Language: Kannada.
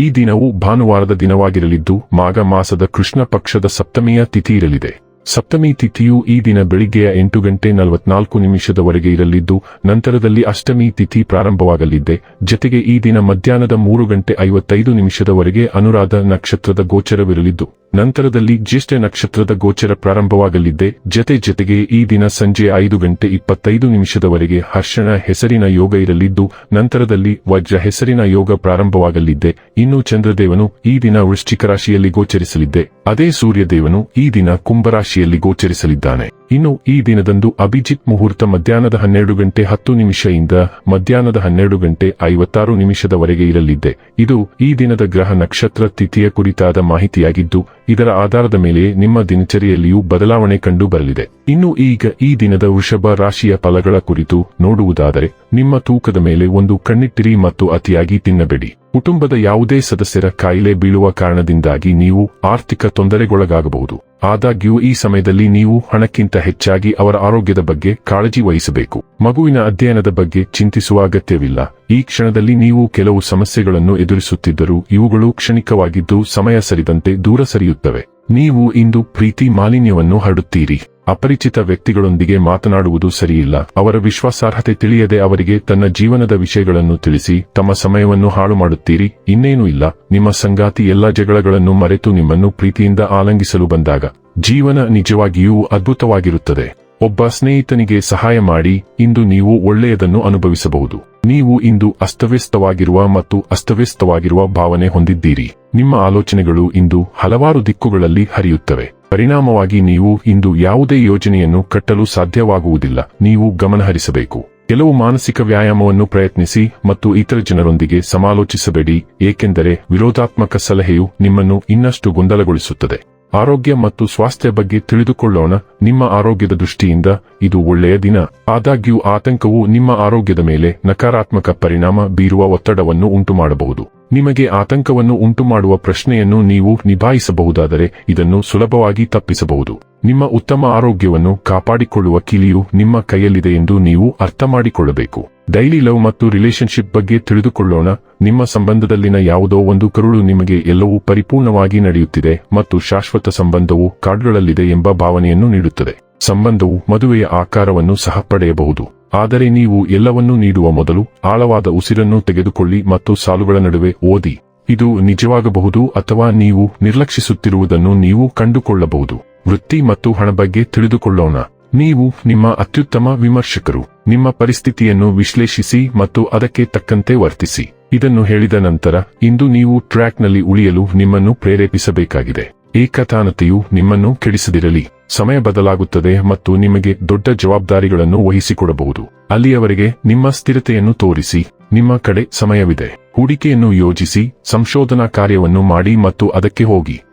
ಈ ದಿನವು ಭಾನುವಾರದ ದಿನವಾಗಿರಲಿದ್ದು, ಮಾಘ ಮಾಸದ ಕೃಷ್ಣ ಪಕ್ಷದ ಸಪ್ತಮಿಯ ತಿಥಿ ಇರಲಿದೆ. ಸಪ್ತಮಿ ತಿಥಿಯು ಈ ದಿನ ಬೆಳಿಗ್ಗೆಯ ಎಂಟು ಗಂಟೆ ನಲವತ್ನಾಲ್ಕು ನಿಮಿಷದವರೆಗೆ ಇರಲಿದ್ದು, ನಂತರದಲ್ಲಿ ಅಷ್ಟಮಿ ತಿಥಿ ಪ್ರಾರಂಭವಾಗಲಿದೆ. ಜತೆಗೆ ಈ ದಿನ ಮಧ್ಯಾಹ್ನದ ಮೂರು ಗಂಟೆ ಐವತ್ತೈದು ನಿಮಿಷದವರೆಗೆ ಅನುರಾಧ ನಕ್ಷತ್ರದ ಗೋಚರವಿರಲಿದ್ದು ನಂತರದಲ್ಲಿ ಜ್ಯೇಷ್ಠ ನಕ್ಷತ್ರದ ಗೋಚರ ಪ್ರಾರಂಭವಾಗಲಿದ್ದೆ ಜತೆ ಜತೆಗೆ ಈ ದಿನ ಸಂಜೆ ಐದು ಗಂಟೆ ಇಪ್ಪತ್ತೈದು ನಿಮಿಷದವರೆಗೆ ಹರ್ಷಣ ಹೆಸರಿನ ಯೋಗ ಇರಲಿದ್ದು, ನಂತರದಲ್ಲಿ ವಜ್ರ ಹೆಸರಿನ ಯೋಗ ಪ್ರಾರಂಭವಾಗಲಿದ್ದೆ ಇನ್ನು ಚಂದ್ರದೇವನು ಈ ದಿನ ವೃಶ್ಚಿಕ ರಾಶಿಯಲ್ಲಿ ಗೋಚರಿಸಲಿದ್ದೆ ಅದೇ ಸೂರ್ಯದೇವನು ಈ ದಿನ ಕುಂಭರಾಶಿಯಲ್ಲಿ ಗೋಚರಿಸಲಿದ್ದಾನೆ. ಇನ್ನು ಈ ದಿನದಂದು ಅಭಿಜಿತ್ ಮುಹೂರ್ತ ಮಧ್ಯಾಹ್ನದ ಹನ್ನೆರಡು ಗಂಟೆ ಹತ್ತು ನಿಮಿಷದಿಂದ ಮಧ್ಯಾಹ್ನದ ಹನ್ನೆರಡು ಗಂಟೆ ಐವತ್ತಾರು ನಿಮಿಷದವರೆಗೆ ಇರಲಿದ್ದೆ ಇದು ಈ ದಿನದ ಗ್ರಹ ನಕ್ಷತ್ರ ತಿಥಿಯ ಕುರಿತಾದ ಮಾಹಿತಿಯಾಗಿದ್ದು ಇದರ ಆಧಾರದ ಮೇಲೆ ನಿಮ್ಮ ದಿನಚರಿಯಲ್ಲಿಯೂ ಬದಲಾವಣೆ ಕಂಡು ಬರಲಿದೆ ಇನ್ನು ಈಗ ಈ ದಿನದ ವೃಷಭ ರಾಶಿಯ ಫಲಗಳ ಕುರಿತು ನೋಡುವುದಾದರೆ, ನಿಮ್ಮ ತೂಕದ ಮೇಲೆ ಒಂದು ಕಣ್ಣಿಟ್ಟಿರಿ ಮತ್ತು ಅತಿಯಾಗಿ ತಿನ್ನಬೇಡಿ. ಕುಟುಂಬದ ಯಾವುದೇ ಸದಸ್ಯರ ಕಾಯಿಲೆ ಬೀಳುವ ಕಾರಣದಿಂದಾಗಿ ನೀವು ಆರ್ಥಿಕ ತೊಂದರೆಗೊಳಗಾಗಬಹುದು. ಆದಾಗ್ಯೂ ಈ ಸಮಯದಲ್ಲಿ ನೀವು ಹಣಕ್ಕಿಂತ ಹೆಚ್ಚಾಗಿ ಅವರ ಆರೋಗ್ಯದ ಬಗ್ಗೆ ಕಾಳಜಿ ವಹಿಸಬೇಕು. ಮಗುವಿನ ಅಧ್ಯಯನದ ಬಗ್ಗೆ ಚಿಂತಿಸುವ ಅಗತ್ಯವಿಲ್ಲ. ಈ ಕ್ಷಣದಲ್ಲಿ ನೀವು ಕೆಲವು ಸಮಸ್ಯೆಗಳನ್ನು ಎದುರಿಸುತ್ತಿದ್ದರೂ ಇವುಗಳು ಕ್ಷಣಿಕವಾಗಿದ್ದು ಸಮಯ ಸರಿದಂತೆ ದೂರ ಸರಿಯುತ್ತವೆ. ನೀವು ಇಂದು ಪ್ರೀತಿ ಮಾಲಿನ್ಯವನ್ನು ಹರಡುತ್ತೀರಿ. ಅಪರಿಚಿತ ವ್ಯಕ್ತಿಗಳೊಂದಿಗೆ ಮಾತನಾಡುವುದು ಸರಿಯಿಲ್ಲ. ಅವರ ವಿಶ್ವಾಸಾರ್ಹತೆ ತಿಳಿಯದೆ ಅವರಿಗೆ ತನ್ನ ಜೀವನದ ವಿಷಯಗಳನ್ನು ತಿಳಿಸಿ, ತಮ್ಮ ಸಮಯವನ್ನು ಹಾಳು ಮಾಡುತ್ತೀರಿ, ಇನ್ನೇನೂ ಇಲ್ಲ. ನಿಮ್ಮ ಸಂಗಾತಿ ಎಲ್ಲ ಜಗಳಗಳನ್ನು ಮರೆತು ನಿಮ್ಮನ್ನು ಪ್ರೀತಿಯಿಂದ ಆಲಂಗಿಸಲು ಬಂದಾಗ, ಜೀವನ ನಿಜವಾಗಿಯೂ ಅದ್ಭುತವಾಗಿರುತ್ತದೆ. ಒಬ್ಬ ಸ್ನೇಹಿತನಿಗೆ ಸಹಾಯ ಮಾಡಿ, ಇಂದು ನೀವು ಒಳ್ಳೆಯದನ್ನು ಅನುಭವಿಸಬಹುದು. ನೀವು ಇಂದು ಅಸ್ತವ್ಯಸ್ತವಾಗಿರುವ ಮತ್ತು ಅಸ್ತವ್ಯಸ್ತವಾಗಿರುವ ಭಾವನೆ ಹೊಂದಿದ್ದೀರಿ. ನಿಮ್ಮ ಆಲೋಚನೆಗಳು ಇಂದು ಹಲವಾರು ದಿಕ್ಕುಗಳಲ್ಲಿ ಹರಿಯುತ್ತವೆ. ಪರಿಣಾಮವಾಗಿ ನೀವು ಇಂದು ಯಾವುದೇ ಯೋಜನೆಯನ್ನು ಕಟ್ಟಲು ಸಾಧ್ಯವಾಗುವುದಿಲ್ಲ. ನೀವು ಗಮನಹರಿಸಬೇಕು. ಕೆಲವು ಮಾನಸಿಕ ವ್ಯಾಯಾಮವನ್ನು ಪ್ರಯತ್ನಿಸಿ ಮತ್ತು ಇತರ ಜನರೊಂದಿಗೆ ಸಮಾಲೋಚಿಸಬೇಡಿ, ಏಕೆಂದರೆ ವಿರೋಧಾತ್ಮಕ ಸಲಹೆಯು ನಿಮ್ಮನ್ನು ಇನ್ನಷ್ಟು ಗೊಂದಲಗೊಳಿಸುತ್ತದೆ. ಆರೋಗ್ಯ ಮತ್ತು ಸ್ವಾಸ್ಥ್ಯ ಬಗ್ಗೆ ತಿಳಿದುಕೊಳ್ಳೋಣ. ನಿಮ್ಮ ಆರೋಗ್ಯದ ದೃಷ್ಟಿಯಿಂದ ಇದು ಒಳ್ಳೆಯ ದಿನ. ಆದಾಗ್ಯೂ, ಆತಂಕವು ನಿಮ್ಮ ಆರೋಗ್ಯದ ಮೇಲೆ ನಕಾರಾತ್ಮಕ ಪರಿಣಾಮ ಬೀರುವ ಒತ್ತಡವನ್ನು ಉಂಟುಮಾಡಬಹುದು. ನಿಮಗೆ ಆತಂಕವನ್ನು ಉಂಟುಮಾಡುವ ಪ್ರಶ್ನೆಯನ್ನು ನೀವು ನಿಭಾಯಿಸಬಹುದಾದರೆ ಇದನ್ನು ಸುಲಭವಾಗಿ ತಪ್ಪಿಸಬಹುದು. ನಿಮ್ಮ ಉತ್ತಮ ಆರೋಗ್ಯವನ್ನು ಕಾಪಾಡಿಕೊಳ್ಳುವ ಕಿಲಿಯು ನಿಮ್ಮ ಕೈಯಲ್ಲಿದೆ ಎಂದು ನೀವು ಅರ್ಥ ಮಾಡಿಕೊಳ್ಳಬೇಕು ಡೈಲಿ ಲವ್ ಮತ್ತು ರಿಲೇಶನ್ಶಿಪ್ ಬಗ್ಗೆ ತಿಳಿದುಕೊಳ್ಳೋಣ. ನಿಮ್ಮ ಸಂಬಂಧದಲ್ಲಿನ ಯಾವುದೋ ಒಂದು ಕರುಳು ನಿಮಗೆ ಎಲ್ಲವೂ ಪರಿಪೂರ್ಣವಾಗಿ ನಡೆಯುತ್ತಿದೆ ಮತ್ತು ಶಾಶ್ವತ ಸಂಬಂಧವು ಕಾಡುಗಳಲ್ಲಿದೆ ಎಂಬ ಭಾವನೆಯನ್ನು ನೀಡುತ್ತದೆ. ಸಂಬಂಧವು ಮದುವೆಯ ಆಕಾರವನ್ನು ಸಹ ಪಡೆಯಬಹುದು. ಆದರೆ ನೀವು ಎಲ್ಲವನ್ನೂ ನೀಡುವ ಮೊದಲು ಆಳವಾದ ಉಸಿರನ್ನು ತೆಗೆದುಕೊಳ್ಳಿ ಮತ್ತು ಸಾಲುಗಳ ನಡುವೆ ಓದಿ. ಇದು ನಿಜವಾಗಬಹುದು ಅಥವಾ ನೀವು ನಿರ್ಲಕ್ಷಿಸುತ್ತಿರುವುದನ್ನು ನೀವು ಕಂಡುಕೊಳ್ಳಬಹುದು. ವೃತ್ತಿ ಮತ್ತು ಹಣ ಬಗ್ಗೆ ತಿಳಿದುಕೊಳ್ಳೋಣ. ನೀವು ನಿಮ್ಮ ಅತ್ಯುತ್ತಮ ವಿಮರ್ಶಕರು. ನಿಮ್ಮ ಪರಿಸ್ಥಿತಿಯನ್ನು ವಿಶ್ಲೇಷಿಸಿ ಮತ್ತು ಅದಕ್ಕೆ ತಕ್ಕಂತೆ ವರ್ತಿಸಿ. ಇದನ್ನು ಹೇಳಿದ ನಂತರ, ಇಂದು ನೀವು ಟ್ರ್ಯಾಕ್ನಲ್ಲಿ ಉಳಿಯಲು ನಿಮ್ಮನ್ನು ಪ್ರೇರೇಪಿಸಬೇಕಾಗಿದೆ. ಏಕತಾನತೆಯು ನಿಮ್ಮನ್ನು ಕೆಡಿಸದಿರಲಿ. ಸಮಯ ಬದಲಾಗುತ್ತದೆ ಮತ್ತು ನಿಮಗೆ ದೊಡ್ಡ ಜವಾಬ್ದಾರಿಗಳನ್ನು ವಹಿಸಿಕೊಡಬಹುದು. ಅಲ್ಲಿಯವರೆಗೆ ನಿಮ್ಮ ಸ್ಥಿರತೆಯನ್ನು ತೋರಿಸಿ, ನಿಮ್ಮ ಕಡೆ ಸಮಯವಿದೆ. ಹೂಡಿಕೆಯನ್ನು ಯೋಜಿಸಿ, ಸಂಶೋಧನಾ ಕಾರ್ಯವನ್ನು ಮಾಡಿ ಮತ್ತು ಅದಕ್ಕೆ ಹೋಗಿ.